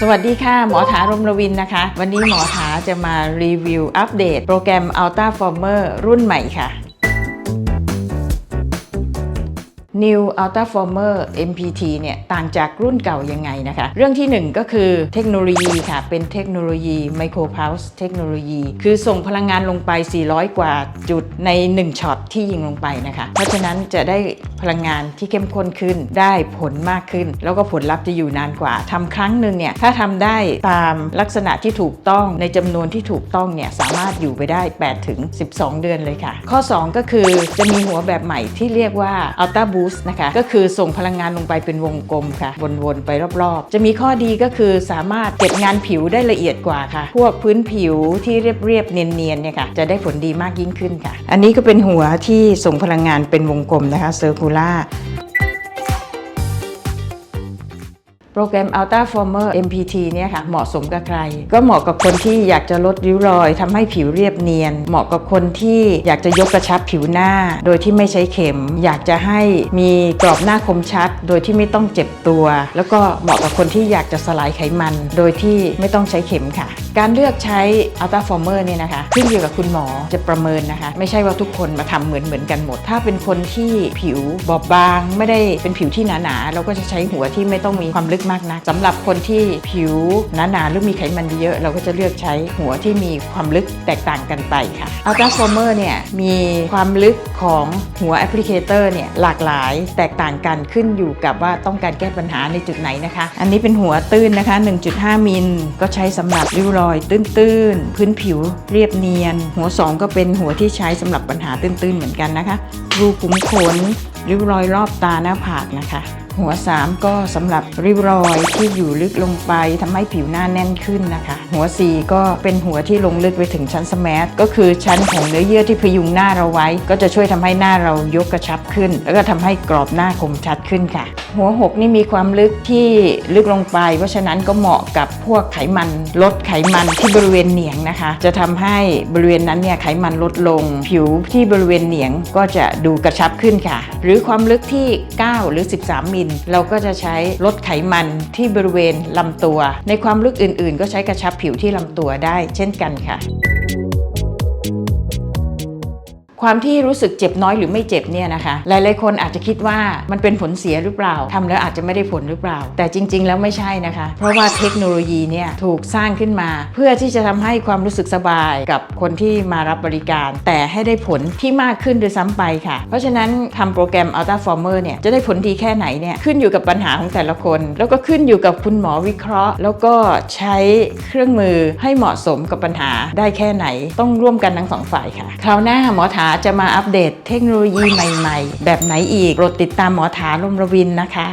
สวัสดีค่ะ หมอถารมรวินนะคะ วันนี้หมอถาจะมารีวิวอัปเดต โปรแกรม Ultra Former รุ่นใหม่ค่ะ New Ultra Former MPT เนี่ยต่างจากรุ่นเก่ายังไงนะคะ เรื่องที่หนึ่งก็คือเทคโนโลยีค่ะ เป็นเทคโนโลยี Micro Pulse เทคโนโลยี คือส่งพลังงานลงไป 400 กว่าจุดใน 1ช็อตที่ยิงลงไปนะคะ เพราะฉะนั้นจะได้พลังงานที่เข้มข้นขึ้น ได้ผลมากขึ้น แล้วก็ผลลัพธ์จะอยู่นานกว่าทำครั้งหนึ่งเนี่ย ถ้าทำได้ตามลักษณะที่ถูกต้องในจำนวนที่ถูกต้องเนี่ย สามารถอยู่ไปได้8ถึง12 เดือนเลยค่ะ ข้อ 2 ก็คือจะมีหัวแบบใหม่ที่เรียกว่า Ultra Boost นะคะ ก็คือส่งพลังงานลงไปเป็นวงกลมค่ะ วนๆไปรอบๆ จะมีข้อดีก็คือสามารถเก็บงานผิวได้ละเอียดกว่าค่ะ พวกพื้นผิวที่เรียบๆเนียนๆเนี่ยค่ะ จะได้ผลดีมากยิ่งขึ้นค่ะ อันนี้ก็เป็นหัวที่ส่งพลังงานเป็นวงกลมนะคะ Circular โปรแกรม Ultra Former MPT เนี่ยค่ะเหมาะสมกับใคร ก็เหมาะกับคนที่อยากจะลดริ้วรอยทำให้ผิวเรียบเนียน เหมาะกับคนที่อยากจะยกกระชับผิวหน้า โดยที่ไม่ใช้เข็ม อยากจะให้มีกรอบหน้าคมชัด โดยที่ไม่ต้องเจ็บตัว แล้วก็เหมาะกับคนที่อยากจะสลายไขมัน โดยที่ไม่ต้องใช้เข็มค่ะ การเลือกใช้ Ultra Former เนี่ยนะคะขึ้นอยู่กับคุณหมอจะประเมินนะคะ ไม่ใช่ว่าทุกคนมาทำเหมือนเหมือนกันหมด ถ้าเป็นคนที่ผิวบอบบาง ไม่ได้เป็นผิวที่หนาๆเราก็จะใช้หัวที่ไม่ต้องมีความลึกมากนะสำหรับคนที่ผิวหนาๆหรือมีไขมันเยอะเราก็จะเลือกใช้หัวที่มีความลึกแตกต่างกันไปค่ะ Ultra Former เนี่ยมีความลึกของหัวแอปพลิเคเตอร์เนี่ยหลากหลายแตกต่างกันขึ้นอยู่กับว่าต้องการแก้ปัญหาในจุดไหนนะคะ อันนี้เป็นหัวตื้นนะคะ 1.5 มิลก็ใช้สำหรับริ้วรอยตื้นๆ พื้นผิวเรียบเนียน หัว 2 ก็เป็นหัวที่ใช้สำหรับปัญหาตื้นๆ เหมือนกันนะคะ รูขุมขนริ้วรอยรอบตาหน้าผากนะคะ หัว 3 ก็สำหรับริ้วรอยที่อยู่ลึกลงไปทำให้ผิวหน้าแน่นขึ้นนะคะ หัว 4 ก็เป็นหัวที่ลงลึกไปถึงชั้นสแมทก็คือชั้นของเนื้อเยื่อที่พยุงหน้าเราไว้ ก็จะช่วยทำให้หน้าเรายกกระชับขึ้น แล้วก็ทำให้กรอบหน้าคมชัดขึ้นค่ะ หัว 6 นี่มีความลึกที่ลึกลงไป เพราะฉะนั้นก็เหมาะกับพวกไขมันลดไขมันที่บริเวณเหนียงนะคะ จะทำให้บริเวณนั้นเนี่ยไขมันลดลง ผิวที่บริเวณเหนียงก็จะดูกระชับขึ้นค่ะ หรือความลึกที่ 9 หรือ 13มิลเราก็จะใช้ลดไขมันที่บริเวณลำตัว ในความลึกอื่นๆ ก็ใช้กระชับผิวที่ลำตัวได้เช่นกันค่ะ ความที่รู้สึกเจ็บน้อยหรือไม่เจ็บเนี่ยนะคะ หลายๆคนอาจจะคิดว่ามันเป็นผลเสียหรือเปล่าทำแล้วอาจจะไม่ได้ผลหรือเปล่า แต่จริง ๆ แล้วไม่ใช่นะคะ เพราะว่าเทคโนโลยีเนี่ยถูกสร้างขึ้นมา เพื่อที่จะทำให้ความรู้สึกสบายกับคนที่มารับบริการ แต่ให้ได้ผลที่มากขึ้นโดยซ้ำไปค่ะ เพราะฉะนั้นทำโปรแกรม Ultra Former เนี่ยจะได้ผลดีแค่ไหนเนี่ยขึ้นอยู่กับปัญหาของแต่ละคน แล้วก็ขึ้นอยู่กับคุณหมอวิเคราะห์ แล้วก็ใช้เครื่องมือให้เหมาะสมกับปัญหาได้แค่ไหน ต้องร่วมกันทั้งสองฝ่ายค่ะ คราวหน้าหมอถาจะมาอัปเดตเทคโนโลยีใหม่ ๆ แบบไหนอีกโปรดติดตามหมอถาลมรวินนะคะ